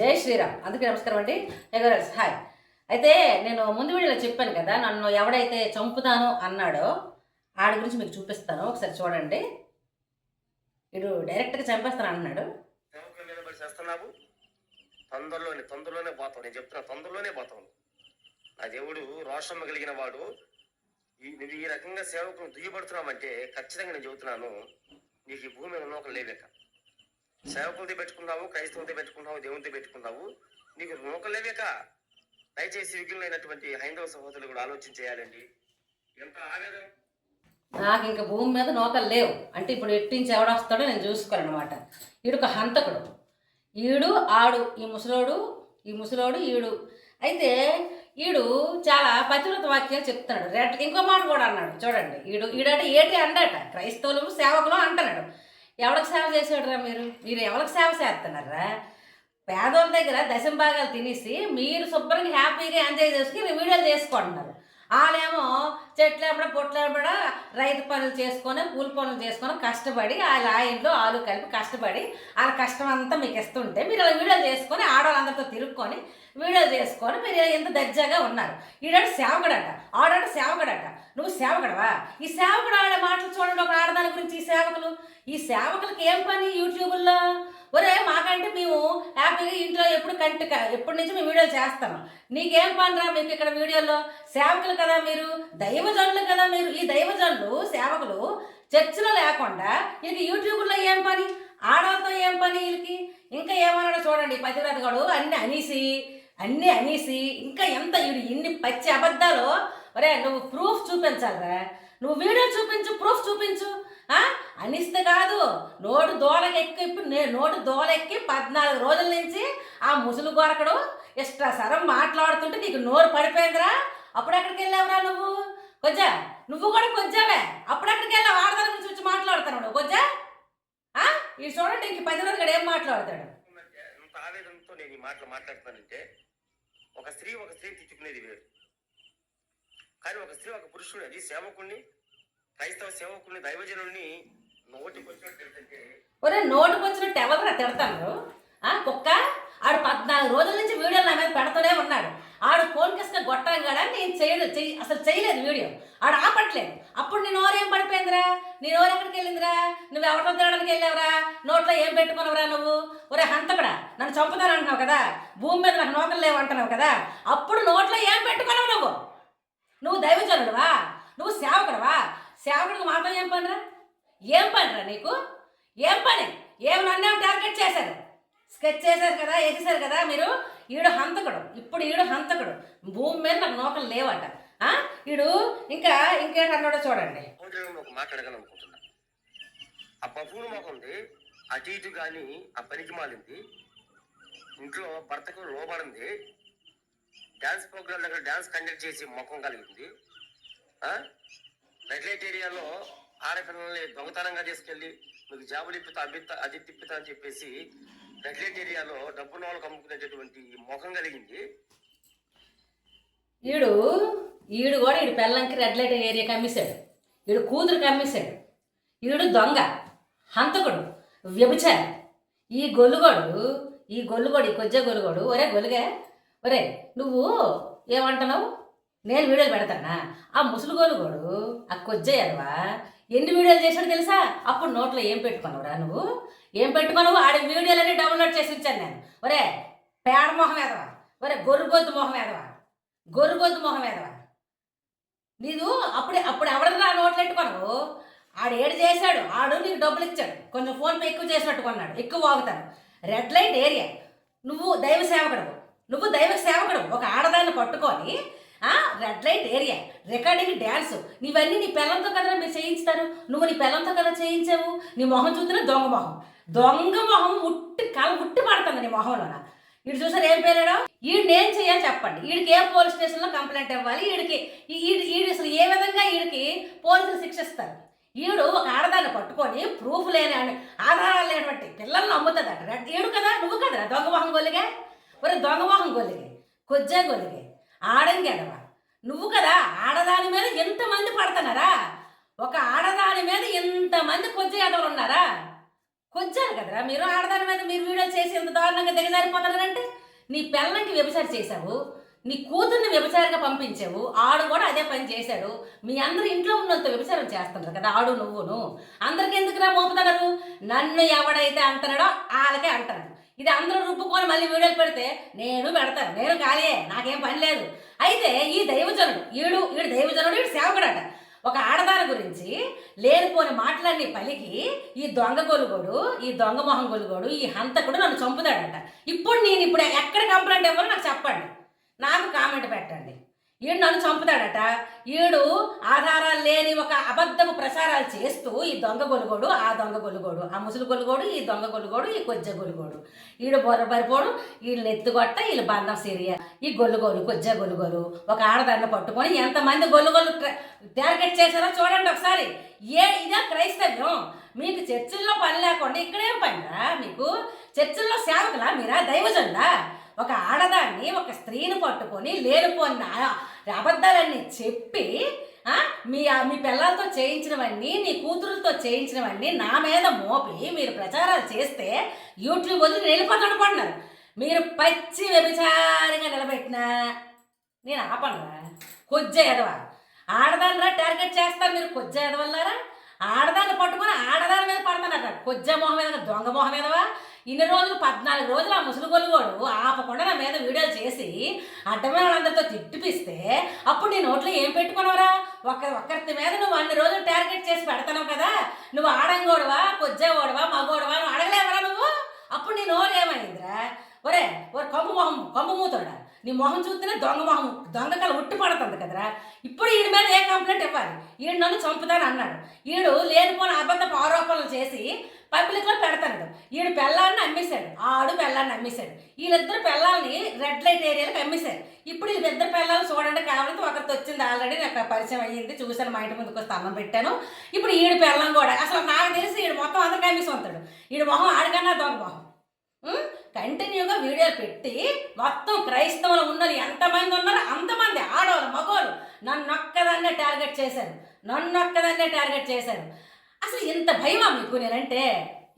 జై శ్రీరామ్. అందుకే నమస్కారం అండి. ఎగరల్స్ హాయ్. అయితే నేను ముందు వీడియోలో చెప్పాను కదా నన్ను ఎవడైతే చంపుతాను అన్నాడో ఆడి గురించి మీకు చూపిస్తాను. ఒకసారి చూడండి. ఇడు డైరెక్ట్గా చంపేస్తాను అన్నాడు. మీద చేస్తున్నావు? తొందరలోనే తొందరలోనే పోతావు. నేను చెప్తున్నా తొందరలోనే పోతావు. నా దేవుడు రోషమ్మ కలిగిన వాడు. ఈ నువ్వు ఈ రకంగా సేవకులను దుయ్యబడుతున్నావంటే ఖచ్చితంగా నేను చెబుతున్నాను. నీకు ఈ భూమి మీద నూకలు లేవేక సేవకులతో పెట్టుకున్నావు క్రైస్తవులతో పెట్టుకున్నావు దేవునితో పెట్టుకున్నావు. నీకు నూకలేవేక దయచేసి దయచేసి అయినటువంటి హైందవ సహోదరులు కూడా ఆలోచన చేయాలండి. ఎంత ఆవేదన నాకు ఇంకా భూమి మీద నూకలు లేవు. అంటే ఇప్పుడు ఎట్టించి ఎవడొస్తాడో నేను చూసుకోను అనమాట ఈడు ఒక హంతకుడు. ఈడు ఆడు ఈ ముసలోడు ఈ ముసలోడు ఈడు. అయితే ఈడు చాలా పతివ్రత వాక్యాలు చెప్తున్నాడు. రెడ్ ఇంకో మాట కూడా అన్నాడు. చూడండి. ఈడు ఈడంటే ఏటి అండట? క్రైస్తవులు సేవకులు అంటున్నాడు. ఎవరికి సేవ చేసాడురా మీరు? మీరు ఎవరికి సేవ చేస్తున్నారా పేదోళ్ళ దగ్గర దశం భాగాలు తినేసి మీరు శుభ్రంగా హ్యాపీగా ఎంజాయ్ చేసుకుని వీడియోలు చేసుకుంటున్నారు. వాళ్ళేమో చెట్లేపడ పొట్లేపడ రైతు పనులు చేసుకొని కూలి పనులు చేసుకొని కష్టపడి వాళ్ళ ఇంట్లో ఆలు కలిపి కష్టపడి వాళ్ళ కష్టం అంతా మీకు ఇస్తుంటే మీరు ఇలా వీడియోలు చేసుకొని ఆడవాళ్ళందరితో తిరుక్కొని వీడియోలు చేసుకొని మీరు ఇంత దర్జాగా ఉన్నారు. ఈడాడు సేవకుడట ఆడాడు సేవకుడట. నువ్వు సేవకుడవా? ఈ సేవకుడు ఆడే మాటలు చూడండి ఒక ఆడదాని గురించి ఈ సేవకులు. ఈ సేవకులకి ఏం పని యూట్యూబుల్లో ఒరే మాకంటే మేము హ్యాపీగా ఇంట్లో ఎప్పుడు కంటి ఎప్పటి నుంచి మేము వీడియోలు చేస్తాము. నీకేం పనిరా మీకు ఇక్కడ వీడియోలో? సేవకులు కదా మీరు దైవజనులు కదా మీరు. ఈ దైవజనులు సేవకులు చర్చిలో లేకుండా వీళ్ళకి యూట్యూబ్లో ఏం పని? ఆడవాళ్ళతో ఏం పని వీళ్ళకి? ఇంకా ఏమన్నాడో చూడండి పతివ్రతగాడు అన్ని అనేసి అన్నీ అనేసి ఇంకా ఎంత వీడు ఇన్ని పచ్చి అబద్ధాలు అరే నువ్వు ప్రూఫ్ చూపించాలరా. నువ్వు వీడియో చూపించు ప్రూఫ్ చూపించు. అనిస్తే కాదు. నోటు దోలకెక్కి ఇప్పుడు నేను నోటు దోలెక్కి పద్నాలుగు రోజుల నుంచి ఆ ముసలి కొరకడు ఇష్టాసరం మాట్లాడుతుంటే నీకు నోరు పడిపోయిందిరా. అప్పుడు ఎక్కడికి వెళ్ళావురా నువ్వు? కొంచెం నువ్వు కూడా కొంచెమే. అప్పుడు ఎక్కడికి వెళ్ళావు? ఆడదాని గురించి వచ్చి మాట్లాడుతున్నావు నువ్వు. కొంచెం ఈ చూడండి ఇంక పది రోజులు ఏం మాట్లాడతాడు? ఆవేదనతో నేను ఈ మాటలు మాట్లాడుతానంటే ఒక స్త్రీ ఒక స్త్రీ తిట్టుకునేది వేరు. కానీ ఒక స్త్రీ ఒక పురుషుడు అది సేవకుణ్ణి క్రైస్తవ సేవకుణ్ణి దైవజనుల్ని ఒరే నోటుకు వచ్చినట్టు ఎవరు తిడతాను ఆ కుక్క? ఆడు పద్నాలుగు రోజుల నుంచి వీడియోలు నా మీద పెడుతూనే ఉన్నాడు. ఆడు ఫోన్ కిస్తే గొట్టం కూడా? నేను చేయలేదు చెయ్యి అసలు చేయలేదు వీడియో. ఆడు ఆపట్లేదు. అప్పుడు నీ ఓరేం పడిపోయిందిరా? నీ నోరు ఎక్కడికి వెళ్ళిందిరా? నువ్వు ఎవరితో తినడానికి వెళ్ళావురా? నోట్లో ఏం పెట్టుకున్నావురా నువ్వు? ఒరే హంతకుడా నన్ను చంపుతానంటున్నావు కదా? భూమి మీద నాకు నోకలు లేవు అంటున్నావు కదా? అప్పుడు నోట్లో ఏం పెట్టుకున్నావు నువ్వు? నువ్వు దైవజనుడువా? నువ్వు సేవకుడువా? సేవకుడికి మాత్రం ఏం పనిరా? ఏం పనిరా నీకు? ఏం పని? ఏమన్నా నన్నేం టార్గెట్ చేశారు? స్కెచ్ చేశారు కదా వేసేశారు కదా మీరు? ఈడు హంతకుడు. ఇప్పుడు ఈడు హంతకుడు. భూమి మీద నాకు నోకలు లేవట. ఈడు ఇంకా ఇంకేటన్నాడో చూడండి. సహోదరులను ఆ అటు ఇటు కానీ ఆ పనికి మాలింది. ఇంట్లో భర్తకు లోబడింది. డ్యాన్స్ ప్రోగ్రామ్ దగ్గర డ్యాన్స్ కండక్ట్ చేసి ముఖం కలిగింది. రెడ్ లైట్ ఏరియాలో ఆడపిల్లల్ని దొంగతనంగా తీసుకెళ్ళి మీకు జాబులు ఇప్పుతా అభిత్త అది తిప్పుతా అని చెప్పేసి రెడ్ లైట్ ఏరియాలో డబ్బు నోళ్ళకు అమ్ముకునేటటువంటి ఈ ముఖం కలిగింది. ఈడు ఈడు కూడా ఈడు పెళ్ళంకి రెడ్ లైట్ ఏరియాకి అమ్మేశాడు ఈడు కూతురికి అమ్మేశాడు ఈడు దొంగ హంతకుడు వ్యభిచారి. ఈ గొల్లుగోడు ఈ గొల్లుగోడు ఈ కొజ్జ గొల్లుగోడు ఒరే గొలుగే ఒరే నువ్వు ఏమంటున్నావు? నేను వీడియోలు పెడతానా? ఆ ముసలి గొల్లుగోడు ఆ కొజ్జ ఎన్ని వీడియోలు చేశాడు తెలుసా? అప్పుడు నోట్లో ఏం పెట్టుకున్నావురా నువ్వు? ఏం పెట్టుకున్నావు? ఆడి వీడియోలన్నీ డౌన్లోడ్ చేసి ఇచ్చాను నేను. ఒరే పేడ మొహం ఎదవా? ఒరే గొర్రుగొద్దు మొహం ఎదవా? గొర్రుగొద్దు మొహం ఎదవా? నీదు అప్పుడు అప్పుడు ఎవడన్నా నోట్లు పెట్టుకోను ఆడు ఏడు చేశాడు ఆడు నీకు డబ్బులు ఇచ్చాడు. కొంచెం ఫోన్ పే ఎక్కువ చేసినట్టు కొన్నాడు. ఎక్కువ వాగుతాడు. Red light area. నువ్వు దైవ సేవకుడు. నువ్వు దైవ సేవకుడు. ఒక ఆడదాన్ని పట్టుకొని red light area recording dance నీవన్నీ నీ పిల్లలతో కదా మీరు చేయించుతారు? నువ్వు నీ పిల్లలతో కదా చేయించావు? నీ మొహం చూస్తున్నా దొంగ మొహం. దొంగ మొహం ఉట్టి కాలు ఉట్టి పడుతుంది నీ మొహంలోన. వీడు చూసారు ఏం పేరాడో? ఈడు నేను చేయాలి చెప్పండి. వీడికి ఏ పోలీస్ స్టేషన్లో కంప్లైంట్ ఇవ్వాలి? వీడికి ఈడు ఈడు అసలు ఏ విధంగా వీడికి పోలీసులు శిక్షిస్తారు? ఈడు ఒక ఆడదాన్ని పట్టుకొని ప్రూఫ్ లేని ఆధారాలు లేనటువంటి పిల్లల్ని అమ్ముతుందట అక్కడ ఈడు కదా? నువ్వు కదా దొంగ మొహం గొలిగా ఒరే దొంగమోహం గొలిగే కొజ్జే గొలిగే ఆడంగెదవా నువ్వు కదా ఆడదాని మీద ఎంతమంది పడుతున్నారా? ఒక ఆడదాని మీద ఎంతమంది కొజ్జ ఎదవలు ఉన్నారా కొజ్జారు కదరా మీరు ఆడదాని మీద మీరు వీడియో చేసి ఎంత దారుణంగా దిగజారిపోతున్నారంటే నీ పిల్లలకి వ్యభిచారం చేశావు నీ కూతుర్ని వ్యభిచారిగా పంపించావు ఆడు కూడా అదే పని చేశాడు. మీ అందరు ఇంట్లో ఉన్న వాళ్ళతో వ్యభిచారం చేస్తున్నారు కదా ఆడు నువ్వును. అందరికి ఎందుకురా మోపుతున్నారు? నన్ను ఎవడైతే అంటున్నాడో వాళ్ళకే అంటారు ఇది అందరూ రుబ్బుకొని మళ్ళీ వీడియోలు పెడితే నేను పెడతాను. నేను ఖాళీయే నాకేం పని లేదు. అయితే ఈ దైవజనుడు ఈడు ఈడు దైవజనుడు ఈడు సేవకుడట. ఒక ఆడదాని గురించి లేనిపోని మాటలన్నీ పలికి ఈ దొంగ గొలుగోడు ఈ దొంగ మొహం గొలుగోడు ఈ హంతకుడు నన్ను చంపుతాడట. ఇప్పుడు నేను ఇప్పుడు ఎక్కడ కంప్లైంట్ ఇవ్వాలో నాకు చెప్పండి. నాకు కామెంట్ పెట్టండి. ఈడు నన్ను చంపుతాడట. ఈడు ఆధారాలు లేని ఒక అబద్ధపు ప్రసారాలు చేస్తూ ఈ దొంగ గొలుగోడు ఆ దొంగ గొలుగోడు ఆ ముసలి గొలుగోడు ఈ దొంగ గొలుగోడు ఈ కొజ్జ గొలుగోడు ఈడు బొర్ర పరిపోడు వీళ్ళు ఎత్తుగొట్ట వీళ్ళు బంధం సిరియా. ఈ గొల్లుగోలు కొజ్జ గొలుగోలు ఒక ఆడదాన్ని పట్టుకొని ఎంతమంది గొల్లుగోలు టార్గెట్ చేశారో చూడండి ఒకసారి. ఏ ఇదే క్రైస్తవ్యం. మీకు చర్చిల్లో పని లేకుండా ఇక్కడేం పనిరా మీకు? చర్చిల్లో సేవకులా మీరా? దైవజండా ఒక ఆడదాన్ని ఒక స్త్రీని పట్టుకొని లేనిపోయిన అబద్ధాలన్నీ చెప్పి ఆ, మీ మీ పిల్లలతో చేయించినవన్నీ నీ కూతురులతో చేయించినవన్నీ నా మీద మోపి మీరు ప్రచారాలు చేస్తే యూట్యూబ్ వదిలి నేను మీరు పచ్చి వ్యభిచారంగా నిలబెట్టినా నేను ఆపనరా. కొజ్జ ఎదవా. ఆడదానిరా టార్గెట్ చేస్తారు మీరు కొజ్జ ఎదవల్లారా? ఆడదాన్ని పట్టుకొని ఆడదాని మీద పడతానట. కొజ్జ మొహం మీద దొంగ మొహం మీదవా ఇన్ని రోజులు పద్నాలుగు రోజులు ఆ ముసలిగొలుగోడు ఆపకుండా నా మీద వీడియోలు చేసి అడ్డమైన వాళ్ళందరితో తిట్టిపిస్తే అప్పుడు నీ నోట్లో ఏం పెట్టుకున్నావురా? ఒక్క ఒక్కరి మీద నువ్వు అన్ని రోజులు టార్గెట్ చేసి పెడతావు కదా. నువ్వు ఆడంగోడవా కొజ్జేవాడవా మగోడవా నువ్వు అడగలేవరా నువ్వు అప్పుడు నీ నోరు ఏమైందిరా ఒరే ఒరే కమ్ము మొహం కమ్ము మూతోడా నీ మొహం చూస్తేనే దొంగ మొహం దొంగ కల ఉట్టి పడుతుంది కదరా. ఇప్పుడు ఈయన మీద ఏ కంప్లైంట్ ఇవ్వాలి? ఈయన నన్ను చంపుతాను అన్నాడు. ఈడు లేనిపోయిన అబద్ధపు ఆరోపణలు చేసి పబ్లిక్లో పెడతాడు. ఈడు పెళ్ళాన్ని అమ్మేశాడు ఆడు పెళ్ళాన్ని అమ్మేశాడు వీళ్ళిద్దరు పెళ్ళాలని రెడ్ లైట్ ఏరియాలకు అమ్మేశారు. ఇప్పుడు వీళ్ళిద్దరు పెళ్ళాలు చూడండి కావాలంటే ఒకరితో వచ్చింది ఆల్రెడీ నాకు పరిచయం అయ్యింది. చూశాను మా ఇంటి ముందుకు స్థానం పెట్టాను. ఇప్పుడు ఈడు పెళ్ళం కూడా. అసలు నాకు తెలిసి ఈడు మొత్తం అందరికి అమ్మేసి ఉంటాడు ఈడు మొహం ఆడికన్నా దొంగ మొహం. కంటిన్యూగా వీడియోలు పెట్టి మొత్తం క్రైస్తవులు ఉన్నది ఎంతమంది ఉన్నారో? అంతమంది ఆడవాళ్ళు మగవాళ్ళు. నన్ను ఒక్కదాన్నే టార్గెట్ చేశారు నన్ను ఒక్కదాన్నే టార్గెట్ చేశారు అసలు ఇంత భయమా మీకు నేనంటే?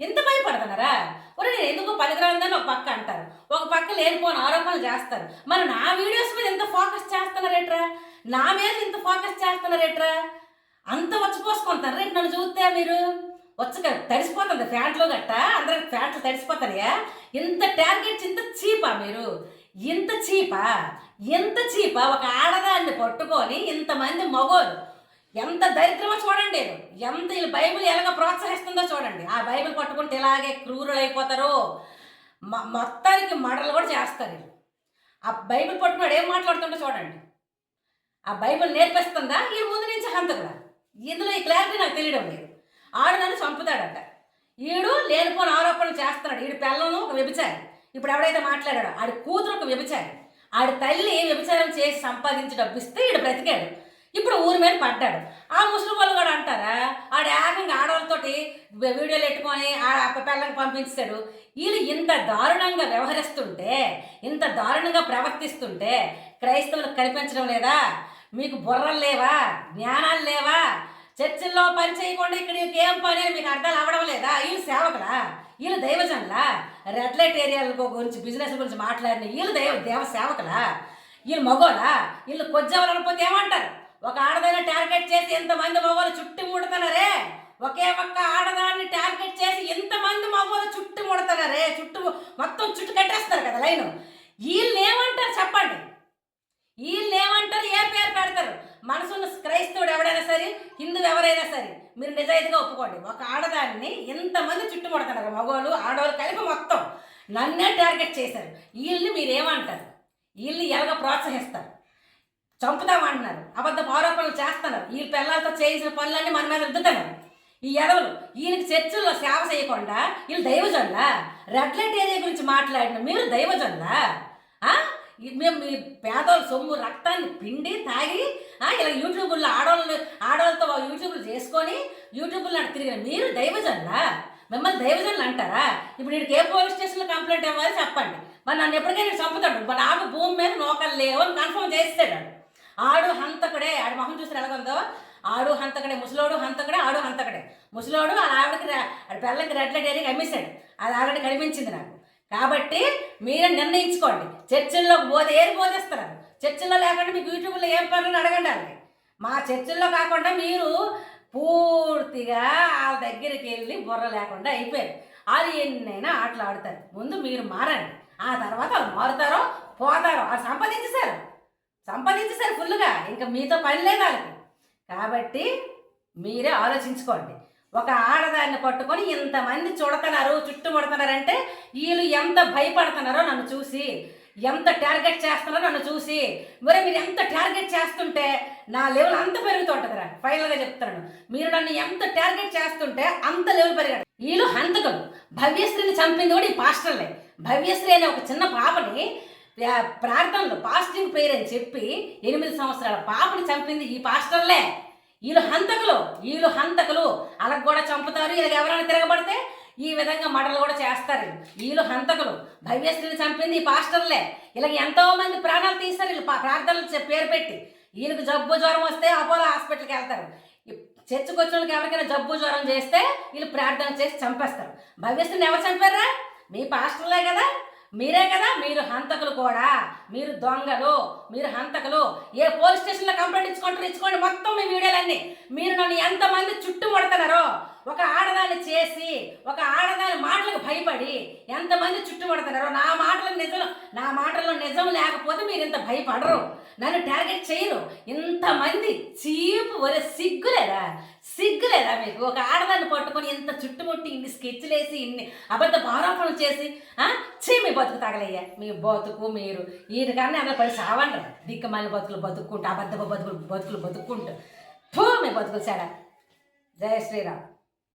ఎంత భయపడుతున్నారా ఒరే నేను ఎందుకు పనికిరాందని ఒక పక్క అంటారు. ఒక పక్క లేనిపోని ఆరోపణలు చేస్తారు. మరి నా వీడియోస్ మీద ఎంత ఫోకస్ చేస్తున్నారేట్రా? నా మీద ఇంత ఫోకస్ చేస్తున్నారేట్రా? అంత వచ్చిపోసుకుంటారు రేపు నన్ను చూస్తే మీరు? వచ్చక తడిసిపోతుంది ఫ్యాంట్లో గట్ట? అందరికి ఫ్యాంట్లు తడిసిపోతాయా ఇంత టార్గెట్స్ ఇంత చీపా మీరు? ఇంత చీపా? ఎంత చీపా? ఒక ఆడదాన్ని పట్టుకొని ఇంతమంది మగోలు ఎంత దరిద్రమో చూడండి ఎంత ఈ బైబిల్ ఎలాగ ప్రోత్సహిస్తుందో చూడండి. ఆ బైబిల్ పట్టుకుంటే ఇలాగే క్రూరులు అయిపోతారు. మొత్తానికి మడలు కూడా చేస్తారు ఆ బైబిల్ పట్టుకున్నాడు ఏం మాట్లాడుతుండో చూడండి. ఆ బైబిల్ నేర్పిస్తుందా? ఈ ముందు నుంచి హంతకుడా? ఇందులో ఈ క్లారిటీ నాకు తెలియడం లేదు. ఆడు నన్ను చంపుతాడంట. ఈడు లేనిపోని ఆరోపణలు చేస్తున్నాడు. ఈడు పిల్లలను ఒక వ్యభిచారి. ఇప్పుడు ఎవడైతే మాట్లాడాడో ఆడి కూతురు ఒక వ్యభిచారి. ఆడి తల్లి వ్యభిచారం చేసి సంపాదించి డబ్బిస్తే ఈడు బ్రతికాడు. ఇప్పుడు ఊరి మీద పడ్డాడు. ఆ ముస్లిం వాళ్ళు కూడా అంటారా? ఆడ ఏకంగా ఆడవాళ్ళతోటి వీడియోలు పెట్టుకొని ఆ పిల్లలకు పంపించాడు. వీళ్ళు ఇంత దారుణంగా వ్యవహరిస్తుంటే ఇంత దారుణంగా ప్రవర్తిస్తుంటే క్రైస్తవులకు కల్పించడం లేదా? మీకు బుర్రలు లేవా? జ్ఞానాలు లేవా? చర్చిల్లో పని చేయకుండా ఇక్కడ ఏం పని మీకు అర్థాలు అవ్వడం లేదా? వీళ్ళు సేవకులా? వీళ్ళు దైవజనులా? రెడ్ లైట్ ఏరియాల గురించి బిజినెస్ గురించి మాట్లాడిన వీళ్ళు దైవ దేవ సేవకులా? వీళ్ళు మగోలా? వీళ్ళు కొజ్జవలకపోతే ఏమంటారు? ఒక ఆడదాన్ని టార్గెట్ చేసి ఎంతమంది మగవాళ్ళు చుట్టూ ముడుతున్నారే ఒకే ఒక్క ఆడదాన్ని టార్గెట్ చేసి ఎంతమంది మగవాళ్ళు చుట్టూ ముడుతున్నారే చుట్టూ మొత్తం చుట్టూ కట్టేస్తారు కదా లైన్. వీళ్ళు ఏమంటారు చెప్పండి? వీళ్ళు ఏమంటారు ఏ పేరు పెడతారు? మనసున్న క్రైస్తవుడు ఎవడైనా సరే హిందువు ఎవరైనా సరే మీరు నిజాయితీగా ఒప్పుకోండి. ఒక ఆడదాన్ని ఎంతమంది చుట్టుముడతారు? మగవాళ్ళు ఆడవాళ్ళు కలిపి మొత్తం నన్నే టార్గెట్ చేశారు. వీళ్ళని మీరు ఏమంటారు వీళ్ళు ఎలాగ ప్రోత్సహిస్తారు? చంపుతామంటున్నారు. అబద్ధ ఆరోపణలు చేస్తున్నారు. ఈ పిల్లలతో చేసిన పనులన్నీ మన మీద రుద్దుతున్నారు ఈ ఎదవలు ఈయనకి చర్చిల్లో సేవ చేయకుండా వీళ్ళు దైవజనులా? రెడ్ లైట్ ఏరియా గురించి మాట్లాడిన మీరు దైవజనులా? ఆ? మేము మీ పేదోళ్ళ సొమ్ము రక్తాన్ని పిండి తాగి ఇలా యూట్యూబ్లో ఆడవాళ్ళు ఆడవాళ్ళతో యూట్యూబ్లు చేసుకొని యూట్యూబ్లో అటు తిరిగిన మీరు దైవజనులా? మిమ్మల్ని దైవజనులు అంటారా? ఇప్పుడు వీడికి ఏ పోలీస్ స్టేషన్లో కంప్లైంట్ ఇవ్వాలి చెప్పండి. మరి నన్ను ఎప్పటికైనా చంపుతాడు. మరి నాకు భూమి మీద నోకలు లేవు అని కన్ఫర్మ్ చేస్తాడు ఆడు. హంతకుడే ఆడు మొహం చూసిన ఎలాగుందో ఆడు హంతకడే ముసలోడు హంతకడే ఆడు హంతకడే. ముసలోడు ఆ ఆవిడకి ఆడ ఆ పిల్లకి రెడ్ల డైరీకి అమ్మేశాడు. అది ఆల్రెడీ కనిపించింది నాకు. కాబట్టి మీరే నిర్ణయించుకోండి. చర్చిల్లో పోతే ఏది బోధిస్తున్నారు? చర్చిల్లో లేకుండా మీకు యూట్యూబ్లో ఏం పనులు అడగండి మా చర్చిల్లో కాకుండా మీరు పూర్తిగా వాళ్ళ దగ్గరికి వెళ్ళి బుర్ర లేకుండా అయిపోయారు. వాళ్ళు ఎన్నైనా ఆటలు ఆడతారు. ముందు మీరు మారండి. ఆ తర్వాత వాళ్ళు మారుతారో పోతారో వాళ్ళు సంపాదించేశారు. సంపాదించేశారు ఫుల్గా ఇంకా మీతో పని లేదు వాళ్ళకి. కాబట్టి మీరే ఆలోచించుకోండి. ఒక ఆడదాన్ని పట్టుకొని ఇంతమంది చూడతున్నారు చుట్టుముడుతున్నారంటే వీళ్ళు ఎంత భయపడుతున్నారో నన్ను చూసి ఎంత టార్గెట్ చేస్తున్నారో నన్ను చూసి. మరి మీరు ఎంత టార్గెట్ చేస్తుంటే నా లెవెల్ అంత పెరుగుతుంటుందిరా ఫైనల్గా చెప్తున్నాను. మీరు నన్ను ఎంత టార్గెట్ చేస్తుంటే అంత లెవెల్ పెరిగాడు. వీళ్ళు హంతకులు. భవ్యశ్రీని చంపింది కూడా ఈ పాస్టర్లే. భవ్యశ్రీ అనే ఒక చిన్న పాపని ప్రార్థనలు పాస్టింగ్ పేరు అని చెప్పి ఎనిమిది సంవత్సరాల పాపని చంపింది ఈ పాస్టర్లే. వీళ్ళు హంతకులు వీళ్ళు హంతకులు. వాళ్ళకు కూడా చంపుతారు. వీళ్ళకి ఎవరైనా తిరగబడితే ఈ విధంగా మడలు కూడా చేస్తారు. వీళ్ళు హంతకులు. భవ్యశ్రీని చంపింది ఈ పాస్టర్లే. వీళ్ళకి ఎంతోమంది ప్రాణాలు తీస్తారు. వీళ్ళు ప్రార్థనలు పేరు పెట్టి. వీళ్ళకి జబ్బు జ్వరం వస్తే అపోలో హాస్పిటల్కి వెళ్తారు. చర్చకు వచ్చిన వాళ్ళకి ఎవరికైనా జబ్బు జ్వరం చేస్తే వీళ్ళు ప్రార్థన చేసి చంపేస్తారు. భవ్యశ్రీని ఎవరు చంపారా? మీ పాస్టర్లే కదా. మీరే కదా మీరు హంతకులు కూడా. మీరు దొంగలు మీరు హంతకులు. ఏ పోలీస్ స్టేషన్లో కంప్లైంట్ ఇచ్చుకుంటారు ఇచ్చుకోండి మొత్తం మీ వీడియోలన్నీ. మీరు నన్ను ఎంతమంది చుట్టుముడుతున్నారో ఒక ఆడదాన్ని చేసి ఒక ఆడదాని మాటలకు భయపడి ఎంతమంది చుట్టుపడుతున్నారో నా మాటలు నిజం నా మాటల్లో నిజం లేకపోతే మీరు ఇంత భయపడరు. నన్ను టార్గెట్ చేయరు. ఇంతమంది చీపు ఒరే సిగ్గులేరా? సిగ్గులేదా మీకు? ఒక ఆడదాన్ని పట్టుకొని ఇంత చుట్టుముట్టి ఇన్ని స్కెచ్లు వేసి ఇన్ని అబద్ధ ఆరోపణలు చేసి చీమి మీ బతుకు తగలయ్యా. మీ బతుకు మీరు. వీటికన్నా అందులో పడి సావండి. దిక్కమాలి బతుకులు బతుక్కుంటూ అబద్ధ బతుకులు బతుకులు బతుక్కుంటూ. థూ మీ బతుకులు సేడా జయ శ్రీరామ్.